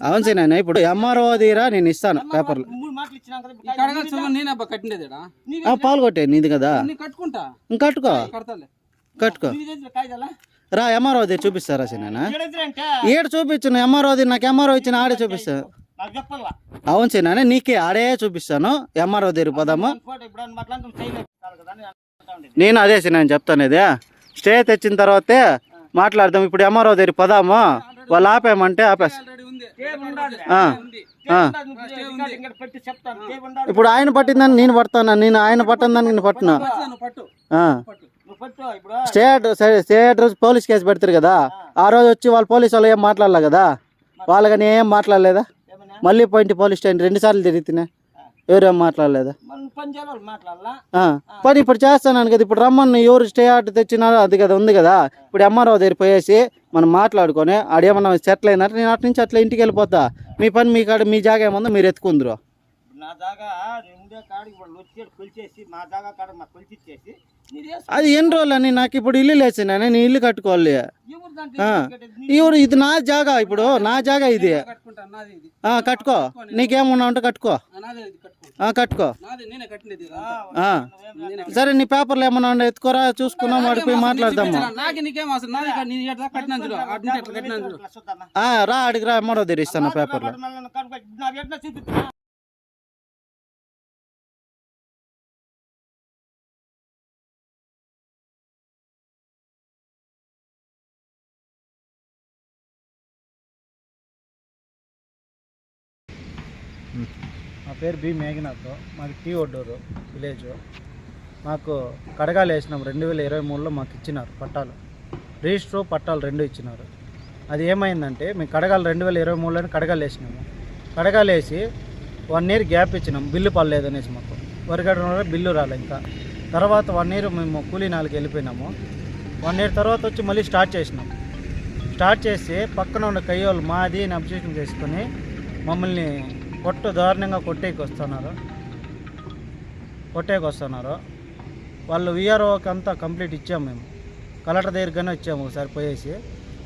అవును సీనన్న ఇప్పుడు ఎంఆర్ఓ తీరా నేను ఇస్తాను పేపర్లు. మూడు మాటలు ఇచ్చినాం కదా ఇప్పుడు ఈ కడగ చూడు నేను అబ్బా కట్టినది ఈడ. ఆ, పాలు కొట్టే నీది కదా. నేను కట్టుకుంటా. ఇంక కట్టుకో. కడతాలే. కట్టుకో. రా ఎంఆర్ఓ తీరు చూపిస్తారా సీనన్న ఏడ చూపించను ఎంఆర్ఓ తీరు నాకు ఎంఆర్ఓ ఇచ్చిన ఆడే చూపిస్తా. అవును సీనన్న నీకే ఆడే చూపిస్తాను ఎంఆర్ఓ తీరు పోదాము. నేను అదే సీనన్న చెప్తాను ఇది స్టే తెచ్చిన తర్వాతే మాట్లాడదాం ఇప్పుడు ఎంఆర్ఓ దగ్గర పోదాము. వాళ్ళు ఆపేయమంటే ఆపేస్తా. ఇప్పుడు ఆయన పట్టిందని నేను పడతాను? నేను ఆయన పట్టందని నేను పట్టినా? పట్టు, పట్టు. ఆ. పట్టు. నువ్వు పట్టు ఇప్పుడు stay address stay address police case పెడతారు కదా? ఆ. రోజు వచ్చి వాళ్ళ పోలీసు వాళ్ళు ఏం మాట్లాడలే కదా? వాళ్ళు కానీ ఏం మాట్లాడలేదా? మళ్ళీ పోయింటి పోలీస్ స్టేషన్ రెండు సార్లు తిరిగితేనే ఎవరేం మాట్లాడలేదా? పని ఇప్పుడు చేస్తాను కదా ఇప్పుడు రమ్మని ఎవరు స్టే ఆర్డర్ తెచ్చినారో అది కదా ఉంది కదా. ఇప్పుడు ఎంఆర్ఓ దగ్గర పోయేసి మనం మాట్లాడుకొని ఆడేమన్నా సెటిల్ అయినారు? నేను అటు నుంచి అట్లా ఇంటికి వెళ్ళిపోతా. మీ పని మీ కాడ మీ జాగా ఏముందో మీరు ఎత్తుకుందరు. అది ఎన్ని రోజులు అని నాకు ఇప్పుడు ఇల్లు లేచిన నేను ఇల్లు కట్టుకోవాలి. ఇవ్వరు ఇది నా జాగా ఇప్పుడు నా జాగా ఇది. కట్టుకో. నీకేమున్నా ఉంటే కట్టుకో. కట్టుకో. సరే నీ పేపర్లు ఏమన్నా ఉంటే ఎత్తుకోరా చూసుకున్నాం వాడిపోయి మాట్లాడదాము. రా అడిగి రా ఎమ్మడో తెరిస్తాను పేపర్లు. కనుక్కో. నా మా పేరు బి మేఘనాథ్. మాది టీ ఒడ్డూరు విలేజ్. మాకు కడగాలు వేసినాం రెండు వేల ఇరవై మూడులో మాకు ఇచ్చినారు పట్టాలు. రిజిస్టర్ పట్టాలు రెండు ఇచ్చినారు. అది ఏమైందంటే మేము కడగాలు రెండు వేల ఇరవై మూడులోనే కడగాలు వేసినాము. కడగాలు వేసి వన్ ఇయర్ గ్యాప్ ఇచ్చినాం బిల్లు పడలేదు అనేసి మాకు. వరిగడ బిల్లు రాలే ఇంకా. తర్వాత వన్ ఇయర్ మేము కూలీ నాలుగు వెళ్ళిపోయినాము. వన్ ఇయర్ తర్వాత వచ్చి మళ్ళీ స్టార్ట్ చేసినాం. స్టార్ట్ చేసి పక్కన ఉన్న కయ్యోళ్ళు మాది అని అబ్జెక్షన్ చేసుకొని మమ్మల్ని కొట్టు దారుణంగా కొట్టేకి వస్తున్నారు. కొట్టేకి వస్తున్నారు. వాళ్ళు విఆర్ఓకి అంతా కంప్లీట్ ఇచ్చాము మేము. కలెక్టర్ దగ్గరికైనా ఇచ్చాము ఒకసారి పోయేసి.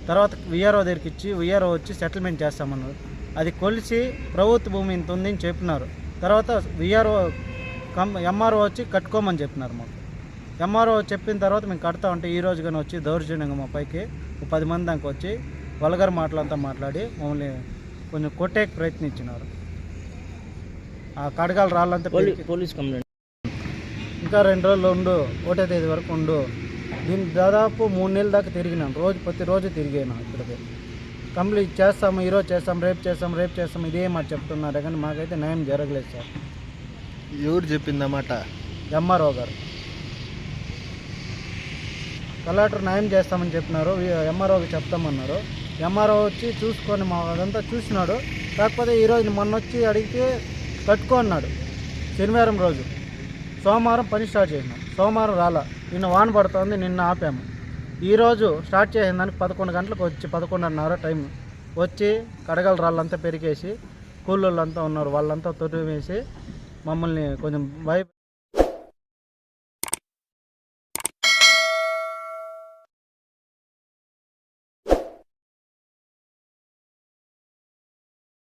తర్వాత విఆర్ఓ దగ్గరికి ఇచ్చి విఆర్ఓ వచ్చి సెటిల్మెంట్ చేస్తామన్నారు. అది కొలిసి ప్రభుత్వ భూమి ఇంత ఉందని చెప్పినారు. తర్వాత విఆర్ఓ కం ఎంఆర్ఓ వచ్చి కట్టుకోమని చెప్పినారు మాకు. ఎంఆర్ఓ చెప్పిన తర్వాత మేము కడతా ఉంటే ఈ రోజు కానీ వచ్చి దౌర్జన్యంగా మా పైకి పది మంది దాకా వచ్చి వల్గర్ మాటలంతా మాట్లాడి మమ్మల్ని కొంచెం కొట్టేకి ప్రయత్నించినారు. కడగాలు రాళ్ళంతా పోలీస్ కంప్లైంట్. ఇంకా రెండు రోజులు ఉండు ఒకటో తేదీ వరకు ఉండు. దీన్ని దాదాపు మూడు నెలల దాకా తిరిగినాను. రోజు ప్రతిరోజు తిరిగాను ఇక్కడికి కంప్లీట్ చేస్తాము ఈరోజు చేస్తాం రేపు చేస్తాం రేపు చేస్తాం ఇదే మాట చెప్తున్నారు కానీ మాకైతే న్యాయం జరగలేదు సార్. ఎవరు చెప్పిందన్నమాట ఎంఆర్ఓ గారు. కలెక్టర్ న్యాయం చేస్తామని చెప్పినారు ఎంఆర్ఓకి చెప్తామన్నారు. ఎంఆర్ఓ వచ్చి చూసుకొని మా అదంతా చూసినాడు. కాకపోతే ఈరోజు మొన్న వచ్చి అడిగితే కట్టుకో అన్నాడు. శనివారం రోజు. సోమవారం పని స్టార్ట్ చేసినాం. సోమవారం రాలా. నిన్న వాన పడుతోంది నిన్న ఆపాము. ఈరోజు స్టార్ట్ చేసిన దానికి పదకొండు గంటలకు వచ్చి పదకొండున్నర టైం వచ్చి కడగల రాళ్ళంతా పెరిగేసి కూలోళ్ళంతా ఉన్నారు. వాళ్ళంతా తొట్టి వేసి మమ్మల్ని కొంచెం భయ